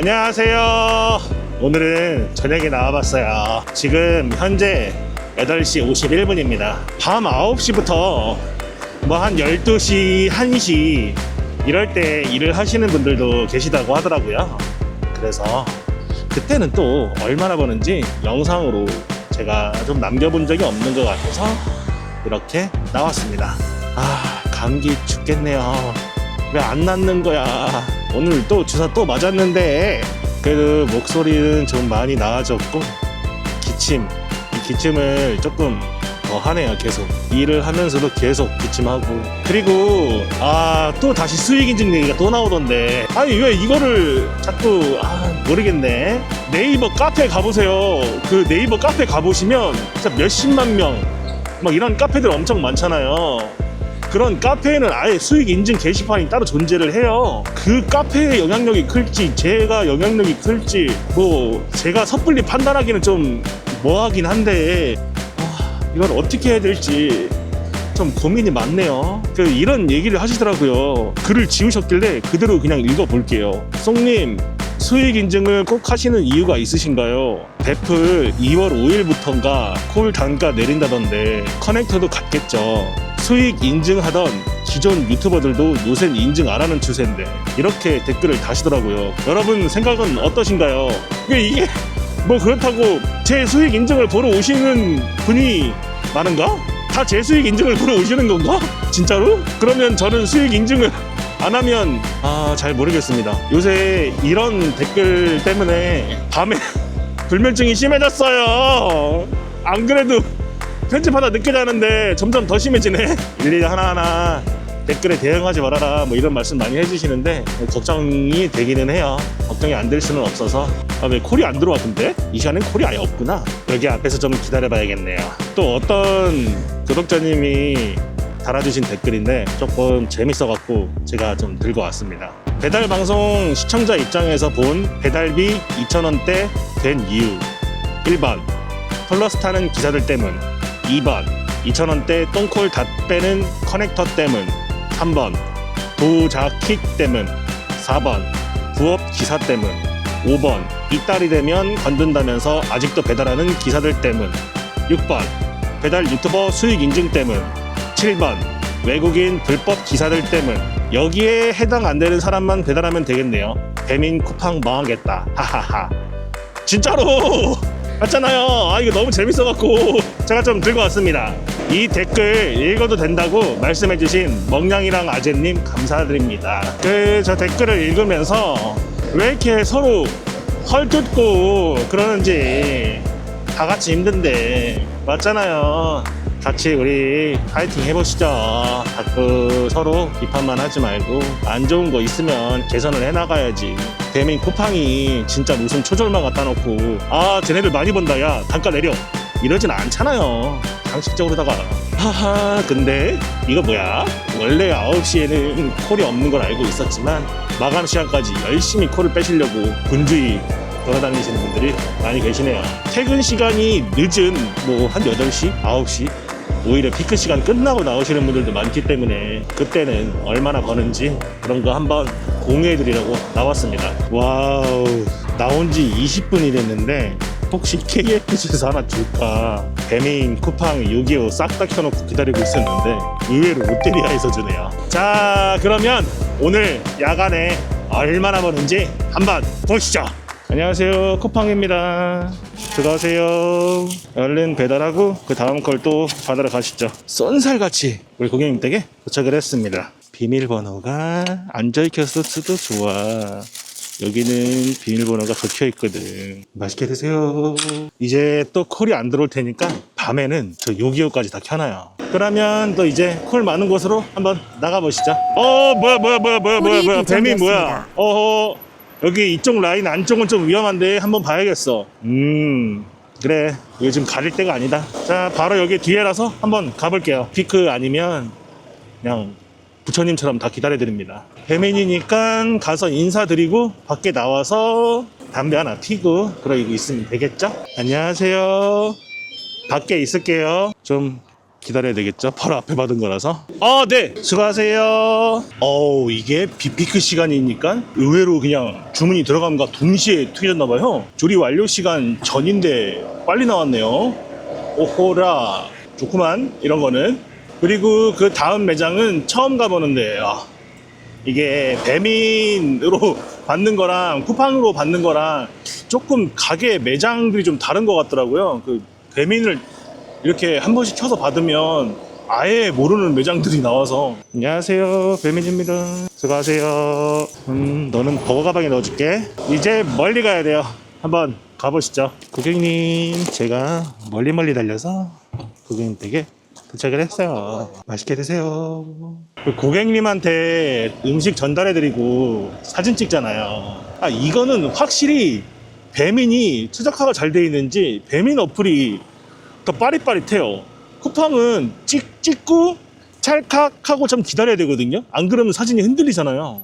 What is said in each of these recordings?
안녕하세요. 오늘은 저녁에 나와봤어요. 지금 현재 8시 51분입니다. 밤 9시부터 뭐 한 12시, 1시 이럴 때 일을 하시는 분들도 계시다고 하더라고요. 그래서 그때는 또 얼마나 버는지 영상으로 제가 좀 남겨본 적이 없는 것 같아서 이렇게 나왔습니다. 아, 감기 죽겠네요. 왜 안 낫는 거야? 오늘 또 주사 또 맞았는데 그래도 목소리는 좀 많이 나아졌고 기침, 이 기침을 조금 더 하네요. 계속 일을 하면서도 계속 기침하고 그리고 아 또 다시 수익 인증 얘기가 또 나오던데 아니 왜 이거를 자꾸 아 모르겠네 네이버 카페 가보세요. 그 네이버 카페 가보시면 진짜 몇십만 명 막 이런 카페들 엄청 많잖아요. 그런 카페에는 아예 수익 인증 게시판이 따로 존재를 해요. 그 카페의 영향력이 클지, 제가 영향력이 클지, 뭐, 제가 섣불리 판단하기는 좀 뭐하긴 한데, 아, 이걸 어떻게 해야 될지 좀 고민이 많네요. 그 이런 얘기를 하시더라고요. 글을 지우셨길래 그대로 그냥 읽어볼게요. 송님, 수익 인증을 꼭 하시는 이유가 있으신가요? 배플 2월 5일부터인가 콜 단가 내린다던데 커넥터도 같겠죠. 수익 인증하던 기존 유튜버들도 요새는 인증 안 하는 추세인데 이렇게 댓글을 다시더라고요. 여러분 생각은 어떠신가요? 왜 이게 뭐 그렇다고 제 수익 인증을 보러 오시는 분이 많은가? 다 제 수익 인증을 보러 오시는 건가? 진짜로? 그러면 저는 수익 인증을 안 하면 아 잘 모르겠습니다. 요새 이런 댓글 때문에 밤에 불면증이 심해졌어요. 안 그래도 편집하다 자는데 점점 더 심해지네. 일일이 하나하나 댓글에 대응하지 말아라 뭐 이런 말씀 많이 해주시는데 걱정이 되기는 해요. 걱정이 안 될 수는 없어서 아, 왜 콜이 안 들어와 근데? 이 시간엔 콜이 아예 없구나. 여기 앞에서 좀 기다려 봐야겠네요. 또 어떤 구독자님이 달아주신 댓글인데 조금 재밌어갖고 제가 좀 들고 왔습니다. 배달 방송 시청자 입장에서 본 배달비 2,000원대 된 이유 1번 플러스 타는 기사들 때문 2번. 2,000원대 똥콜 다 빼는 커넥터 때문. 3번. 도자킥 때문. 4번. 부업 기사 때문. 5번. 이달이 되면 건든다면서 아직도 배달하는 기사들 때문. 6번. 배달 유튜버 수익 인증 때문. 7번. 외국인 불법 기사들 때문. 여기에 해당 안 되는 사람만 배달하면 되겠네요. 배민 쿠팡 망하겠다. 하하하. 진짜로! 맞잖아요. 아 이거 너무 재밌어갖고 제가 좀 들고 왔습니다. 이 댓글 읽어도 된다고 말씀해주신 멍냥이랑 아재님 감사드립니다. 그 저 댓글을 읽으면서 왜 이렇게 서로 헐뜯고 그러는지 다 같이 힘든데 맞잖아요. 같이 우리 파이팅 해보시죠. 자꾸 서로 비판만 하지 말고 안 좋은 거 있으면 개선을 해나가야지. 대민 쿠팡이 진짜 무슨 초절마 갖다 놓고 아 쟤네들 많이 번다. 야 단가 내려 이러진 않잖아요. 상식적으로다가 하하 근데 이거 뭐야? 원래 9시에는 콜이 없는 걸 알고 있었지만 마감 시간까지 열심히 콜을 빼시려고 분주히 돌아다니시는 분들이 많이 계시네요. 퇴근 시간이 늦은 뭐 한 8시? 9시? 오히려 피크 시간 끝나고 나오시는 분들도 많기 때문에 그때는 얼마나 버는지 그런 거 한번 공유해 드리려고 나왔습니다. 와우 나온 지 20분이 됐는데 혹시 KFC에서 하나 줄까? 배메인 쿠팡 625 싹 다 켜놓고 기다리고 있었는데 의외로 롯데리아에서 주네요. 자 그러면 오늘 야간에 얼마나 버는지 한번 보시죠. 안녕하세요 쿠팡입니다 들어가세요 얼른 배달하고 그 다음 걸 또 받으러 가시죠 쏜살같이 우리 고객님 댁에 도착을 했습니다 비밀번호가 안 적혀서 쓰도 좋아 여기는 비밀번호가 적혀 있거든 맛있게 드세요 이제 또 콜이 안 들어올 테니까 밤에는 저 요기요까지 다 켜놔요 그러면 또 이제 콜 많은 곳으로 한번 나가보시죠 어 뭐야 뭐야 뭐야 뭐야 뭐야 뭐야 뱀이 뭐야 어허 여기 이쪽 라인 안쪽은 좀 위험한데 한번 봐야겠어. 음, 그래. 요즘 가릴 때가 아니다. 자, 바로 여기 뒤에라서 한번 가볼게요. 피크 아니면 그냥 부처님처럼 다 기다려드립니다. 배맨이니까 가서 인사드리고 밖에 나와서 담배 하나 피고 그러고 있으면 되겠죠? 안녕하세요. 밖에 있을게요. 좀 기다려야 되겠죠? 바로 앞에 받은 거라서. 아, 네. 수고하세요. 어우, 이게 비피크 시간이니까 의외로 그냥 주문이 들어감과 동시에 투여졌나 봐요. 조리 완료 시간 전인데 빨리 나왔네요. 오호라. 좋구만. 이런 거는. 그리고 그 다음 매장은 처음 가보는데, 아, 이게 배민으로 받는 거랑 쿠팡으로 받는 거랑 조금 가게 매장들이 좀 다른 것 같더라고요. 그 배민을 이렇게 한 번씩 켜서 받으면 아예 모르는 매장들이 나와서. 안녕하세요. 배민입니다. 수고하세요. 음 너는 버거 가방에 넣어줄게. 이제 멀리 가야 돼요. 한번 가보시죠. 고객님 제가 멀리 멀리 달려서 고객님 댁에 도착을 했어요 맛있게 드세요 그 고객님한테 음식 전달해드리고 사진 찍잖아요 아 이거는 확실히 배민이 최적화가 잘 돼 있는지 배민 어플이 더 빠릿빠릿해요. 쿠팡은 찍, 찍고 찰칵하고 좀 기다려야 되거든요. 안 그러면 사진이 흔들리잖아요.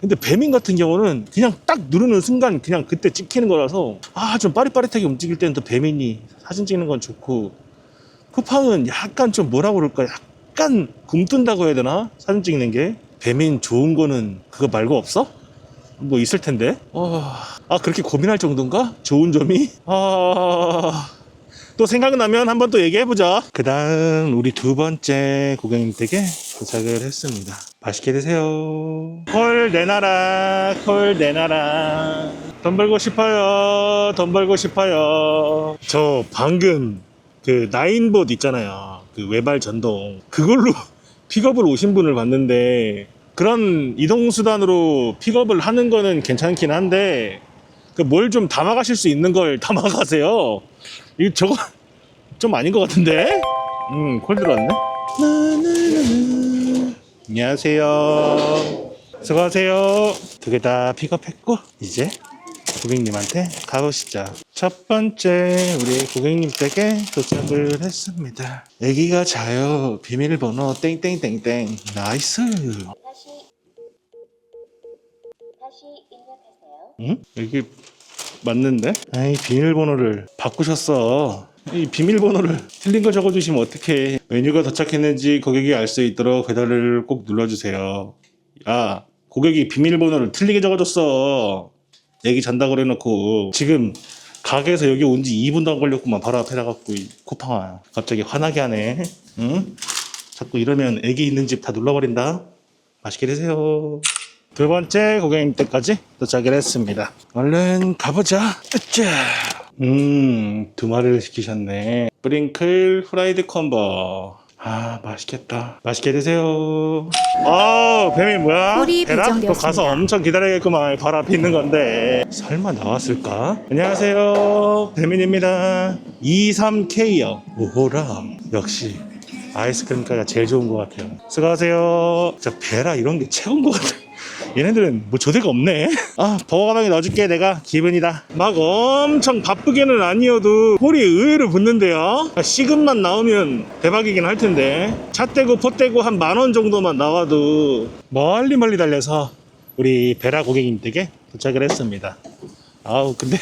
근데 배민 같은 경우는 그냥 딱 누르는 순간 그냥 그때 찍히는 거라서 아 좀 빠릿빠릿하게 움직일 때는 또 배민이 사진 찍는 건 좋고 쿠팡은 약간 좀 뭐라 그럴까 약간 굼뜬다고 해야 되나 사진 찍는 게 배민 좋은 거는 그거 말고 없어? 뭐 있을 텐데 어, 아 그렇게 고민할 정도인가? 좋은 점이? 아... 또 생각나면 한번 또 얘기해보자. 그 다음, 우리 두 번째 고객님 댁에 도착을 했습니다. 맛있게 드세요. 콜 내놔라, 콜 내놔라. 돈 벌고 싶어요, 돈 벌고 싶어요. 저 방금 그 나인봇 있잖아요. 그 외발 전동. 그걸로 픽업을 오신 분을 봤는데, 그런 이동수단으로 픽업을 하는 거는 괜찮긴 한데, 그 뭘 좀 담아가실 수 있는 걸 담아가세요. 이거 저거 좀 아닌 것 같은데? 음, 콜 들어왔네. 안녕하세요. 수고하세요. 두 개 다 픽업했고 이제 고객님한테 가보시죠. 첫 번째 우리 고객님 댁에 도착을 했습니다. 애기가 자요. 비밀번호 땡땡땡땡. 나이스. 다시 다시 입력하세요. 응? 여기 맞는데? 아이 비밀번호를 바꾸셨어. 이 비밀번호를 틀린 거 적어주시면 어떡해. 메뉴가 도착했는지 고객이 알 수 있도록 배달을 꼭 눌러주세요. 야, 고객이 비밀번호를 틀리게 적어줬어. 얘기 잔다고 그래놓고 지금 가게에서 여기 온 지 2분도 안 걸렸구만 바로 앞에 나갖고 이 쿠팡아 갑자기 화나게 하네. 응? 자꾸 이러면 애기 있는 집 다 눌러버린다. 맛있게 드세요. 두 번째 고객님 댁까지 도착을 했습니다. 얼른 가보자. 으쌰. 음, 두 마리를 시키셨네. 프링클 후라이드 콤보. 아, 맛있겠다. 맛있게 드세요. 아, 뱀이 뭐야? 대라? 또 배정되었습니다. 가서 엄청 기다려야겠구만. 바로 앞에 있는 건데. 설마 나왔을까? 안녕하세요. 배민입니다. 23K요. 오호라. 역시. 아이스크림 가가 제일 좋은 것 같아요. 수고하세요. 저 베라 이런 게 최고인 것 같아요. 얘네들은 뭐 조대가 없네. 아, 버거 가방에 넣어줄게. 내가 기분이다. 막 엄청 바쁘게는 아니어도 홀이 의외로 붙는데요. 시급만 나오면 대박이긴 할 텐데. 차 떼고 포 떼고 한 만 원 정도만 나와도 멀리 멀리 달려서 우리 베라 고객님 댁에 도착을 했습니다. 아우, 근데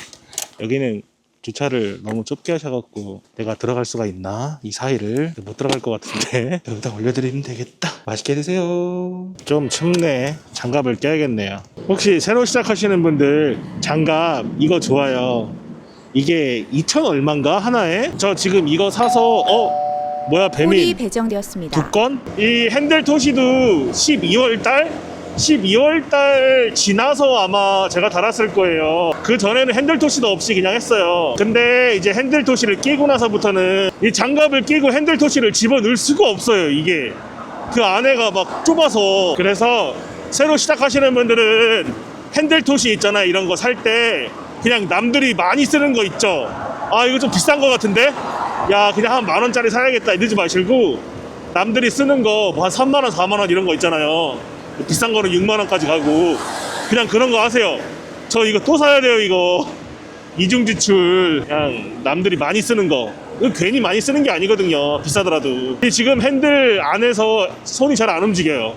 여기는 주차를 너무 좁게 하셔갖고 내가 들어갈 수가 있나? 이 사이를 못 들어갈 것 같은데 여기다 올려드리면 되겠다 맛있게 드세요 좀 춥네 장갑을 껴야겠네요 혹시 새로 시작하시는 분들 장갑 이거 좋아요 이게 2천 얼마인가 하나에? 저 지금 이거 사서 어? 뭐야 배민 배정되었습니다. 두 건? 이 핸들 토시도 12월 달? 12월 달 지나서 아마 제가 달았을 거예요. 그 전에는 핸들 토시도 없이 그냥 했어요. 근데 이제 핸들 토시를 끼고 나서부터는 이 장갑을 끼고 핸들 토시를 집어 넣을 수가 없어요. 이게 그 안에가 막 좁아서 그래서 새로 시작하시는 분들은 핸들 토시 있잖아요. 이런 거 살 때 그냥 남들이 많이 쓰는 거 있죠. 아 이거 좀 비싼 거 같은데? 야 그냥 한 만 원짜리 사야겠다 이러지 마시고 남들이 쓰는 거 뭐 한 3만 원, 4만 원 이런 거 있잖아요. 비싼 거는 6만 원까지 가고 그냥 그런 거 하세요. 저 이거 또 사야 돼요 이거. 이중 지출. 그냥 남들이 많이 쓰는 거. 괜히 많이 쓰는 게 아니거든요 비싸더라도. 지금 핸들 안에서 손이 잘 안 움직여요.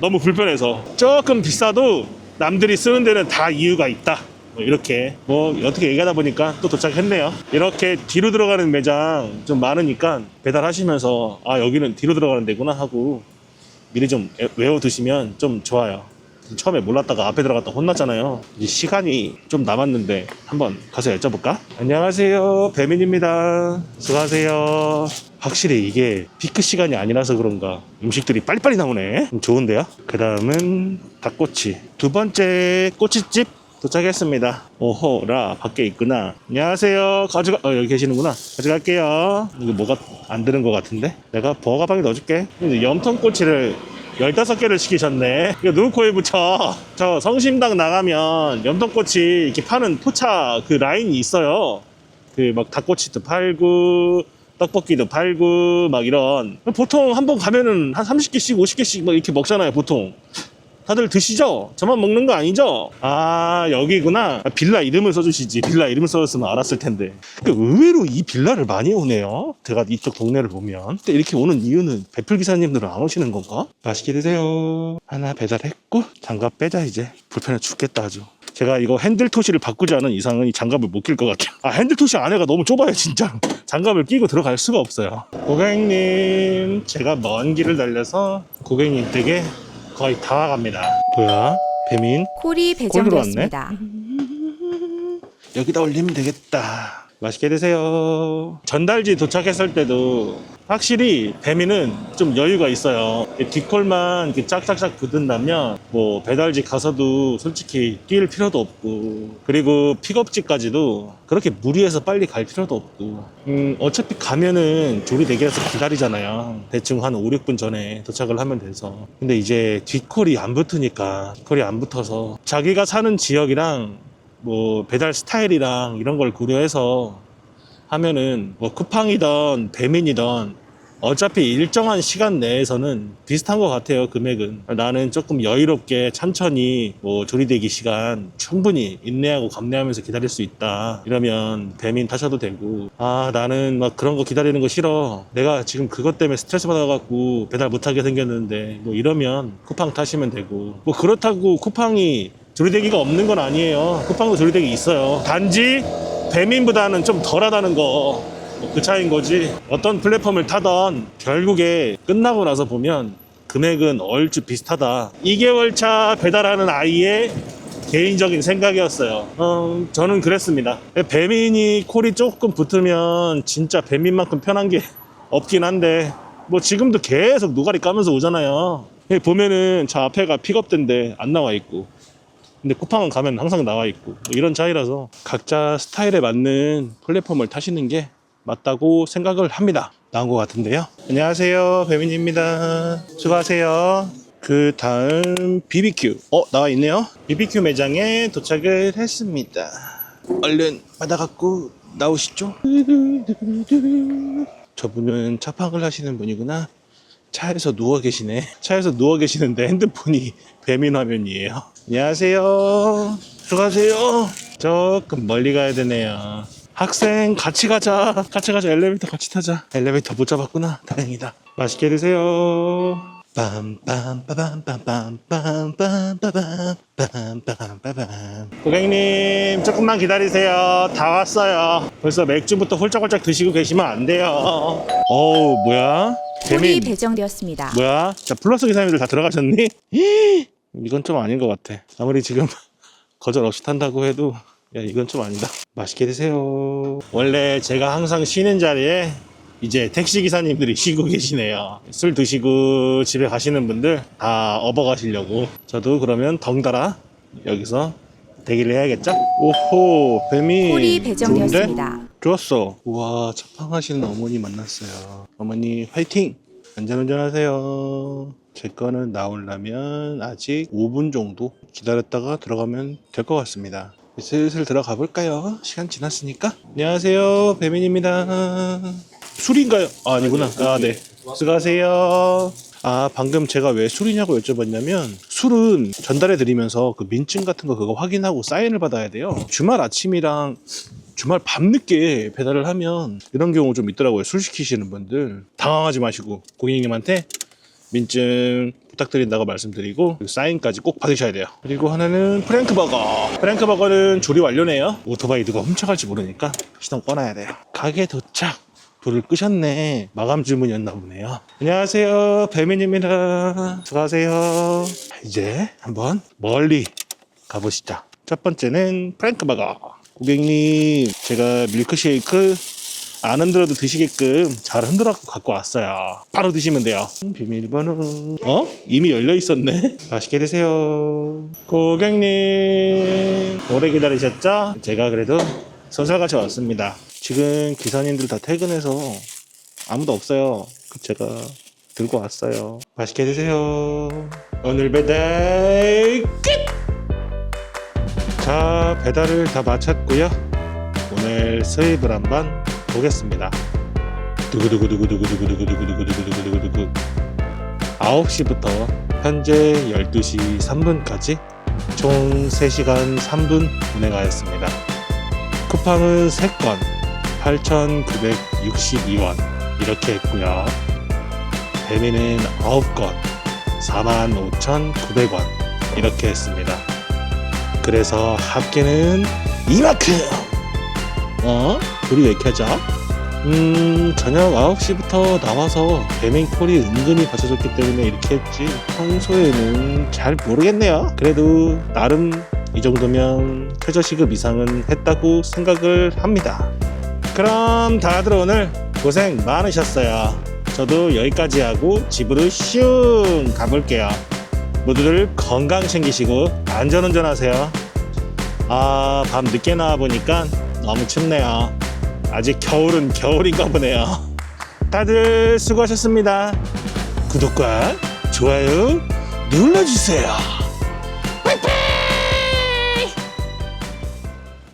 너무 불편해서. 조금 비싸도 남들이 쓰는 데는 다 이유가 있다. 뭐 이렇게. 뭐 어떻게 얘기하다 보니까 또 도착했네요. 이렇게 뒤로 들어가는 매장 좀 많으니까 배달하시면서 아 여기는 뒤로 들어가는 데구나 하고 미리 좀 외워 두시면 좀 좋아요. 처음에 몰랐다가 앞에 들어갔다 혼났잖아요. 이제 시간이 좀 남았는데 한번 가서 여쭤볼까? 안녕하세요. 배민입니다. 수고하세요. 확실히 이게 피크 시간이 아니라서 그런가 음식들이 빨리빨리 나오네. 좀 좋은데요? 그 다음은 닭꼬치. 두 번째 꼬치집 도착했습니다. 오호라 밖에 있구나. 안녕하세요. 가져가 어, 여기 계시는구나. 가져갈게요. 이거 뭐가 안 드는 것 같은데? 내가 버거 가방에 넣어줄게. 염통꼬치를 15개를 시키셨네. 이거 누구 코에 붙여? 저 성심당 나가면 염통꼬치 이렇게 파는 포차 그 라인이 있어요. 그 막 닭꼬치도 팔고 떡볶이도 팔고 막 이런 보통 한 번 가면은 한 30개씩 50개씩 막 이렇게 먹잖아요 보통 다들 드시죠? 저만 먹는 거 아니죠? 아 여기구나 아, 빌라 이름을 써주시지 빌라 이름을 써줬으면 알았을 텐데 그 의외로 이 빌라를 많이 오네요 제가 이쪽 동네를 보면 이렇게 오는 이유는 배풀 기사님들은 안 오시는 건가? 맛있게 드세요 하나 배달했고 장갑 빼자 이제 불편해 죽겠다 아주 제가 이거 핸들 토시를 바꾸지 않은 이상은 이 장갑을 못 낄 것 같아요. 아, 핸들 토시 안에가 너무 좁아요, 진짜. 장갑을 끼고 들어갈 수가 없어요. 고객님, 제가 먼 길을 달려서 고객님 댁에 거의 다 와갑니다. 뭐야? 배민? 콜이 배정되었습니다. 여기다 올리면 되겠다. 맛있게 드세요. 전달지 도착했을 때도 확실히 배민은 좀 여유가 있어요. 뒷콜만 짝짝짝 붙은다면 뭐 배달지 가서도 솔직히 뛸 필요도 없고 그리고 픽업지까지도 그렇게 무리해서 빨리 갈 필요도 없고 음 어차피 가면은 조리 대기해서 기다리잖아요. 대충 한 5, 6분 전에 도착을 하면 돼서 근데 이제 뒷콜이 안 붙으니까 뒷콜이 안 붙어서 자기가 사는 지역이랑 뭐 배달 스타일이랑 이런 걸 고려해서 하면은 뭐 쿠팡이던 배민이던 어차피 일정한 시간 내에서는 비슷한 것 같아요 금액은. 나는 조금 여유롭게 천천히 뭐 조리대기 시간 충분히 인내하고 감내하면서 기다릴 수 있다. 이러면 배민 타셔도 되고. 아 나는 막 그런 거 기다리는 거 싫어. 내가 지금 그것 때문에 스트레스 받아갖고 배달 못하게 생겼는데 뭐 이러면 쿠팡 타시면 되고. 뭐 그렇다고 쿠팡이 조리대기가 없는 건 아니에요. 쿠팡도 조리대기 있어요. 단지 배민보다는 좀 덜하다는 거그 차이인 거지. 어떤 플랫폼을 타던 결국에 끝나고 나서 보면 금액은 얼추 비슷하다. 2개월 차 배달하는 아이의 개인적인 생각이었어요. 어, 저는 그랬습니다. 배민이 콜이 조금 붙으면 진짜 배민만큼 편한 게 없긴 한데 뭐 지금도 계속 노가리 까면서 오잖아요. 보면은 저 앞에가 픽업된데 안 나와 있고 근데 쿠팡은 가면 항상 나와 있고 뭐 이런 차이라서 각자 스타일에 맞는 플랫폼을 타시는 게 맞다고 생각을 합니다. 나온 것 같은데요. 안녕하세요. 배민입니다. 수고하세요. 그 다음 BBQ. 어, 나와 있네요. BBQ 매장에 도착을 했습니다. 얼른 받아갖고 나오시죠. 저분은 차팡을 하시는 분이구나. 차에서 누워 계시네. 차에서 누워 계시는데 핸드폰이 배민 화면이에요. 안녕하세요. 들어가세요. 조금 멀리 가야 되네요. 학생 같이 가자. 같이 가자. 엘리베이터 같이 타자. 엘리베이터 못 잡았구나. 다행이다. 맛있게 드세요. 고객님 조금만 기다리세요. 다 왔어요. 벌써 맥주부터 홀짝홀짝 드시고 계시면 안 돼요. 어우 뭐야? 콜이 배정되었습니다. 뭐야? 자, 플러스 기사님들 다 들어가셨니? 이건 좀 아닌 것 같아. 아무리 지금 거절 없이 탄다고 해도, 야, 이건 좀 아니다. 맛있게 드세요. 원래 제가 항상 쉬는 자리에 이제 택시 기사님들이 쉬고 계시네요. 술 드시고 집에 가시는 분들 다 업어 가시려고. 저도 그러면 덩달아 여기서 대기를 해야겠죠? 오호, 뱀이. 콜이 좋은데? 배정되었습니다. 좋았어. 우와, 차팡하시는 어머니 만났어요. 어머니, 화이팅! 안전운전 하세요. 제 거는 나오려면 아직 5분 정도 기다렸다가 들어가면 될 것 같습니다. 슬슬 들어가 볼까요? 시간 지났으니까. 안녕하세요. 배민입니다. 술인가요? 아, 아니구나. 아, 네. 수고하세요. 아, 방금 제가 왜 술이냐고 여쭤봤냐면 술은 전달해 드리면서 그 민증 같은 거 그거 확인하고 사인을 받아야 돼요. 주말 아침이랑 주말 밤늦게 배달을 하면 이런 경우 좀 있더라고요. 술 시키시는 분들 당황하지 마시고 고객님한테 민증 부탁드린다고 말씀드리고 그리고 사인까지 꼭 받으셔야 돼요. 그리고 하나는 프랭크 버거. 프랭크 버거는 조리 완료네요. 오토바이 누가 훔쳐갈지 모르니까 시동 꺼놔야 돼요. 가게 도착. 불을 끄셨네. 마감 주문이었나 보네요. 안녕하세요. 배민입니다. 수고하세요. 이제 한번 멀리 가보시죠. 첫 번째는 프랭크 버거. 고객님, 제가 밀크쉐이크 안 흔들어도 드시게끔 잘 흔들어갖고 갖고 왔어요. 바로 드시면 돼요. 비밀번호. 어? 이미 열려 있었네. 맛있게 드세요. 고객님, 오래 기다리셨죠? 제가 그래도 선살같이 왔습니다. 지금 기사님들 다 퇴근해서 아무도 없어요. 그 제가 들고 왔어요. 맛있게 드세요. 오늘 배달 끝! 자, 배달을 다 마쳤고요. 오늘 수입을 한번 보겠습니다. 두구두구두구두구두구두구두구두구두구두구두구 9시부터 현재 12시 3분까지 총 3시간 3분 운행하였습니다. 쿠팡은 3건 8,962원 이렇게 했고요. 배미는 9건 45,900원 이렇게 했습니다. 그래서 합계는 이만큼! 어? 불이 왜 켜져? 음, 저녁 9시부터 나와서 배맹콜이 은근히 받쳐줬기 때문에 이렇게 했지. 평소에는 잘 모르겠네요. 그래도 나름 이 정도면 최저시급 이상은 했다고 생각을 합니다. 그럼 다들 오늘 고생 많으셨어요. 저도 여기까지 하고 집으로 슝 가볼게요. 모두들 건강 챙기시고 안전운전 하세요. 아, 밤 늦게 나와 보니까 너무 춥네요. 아직 겨울은 겨울인가 보네요. 다들 수고하셨습니다. 구독과 좋아요 눌러주세요.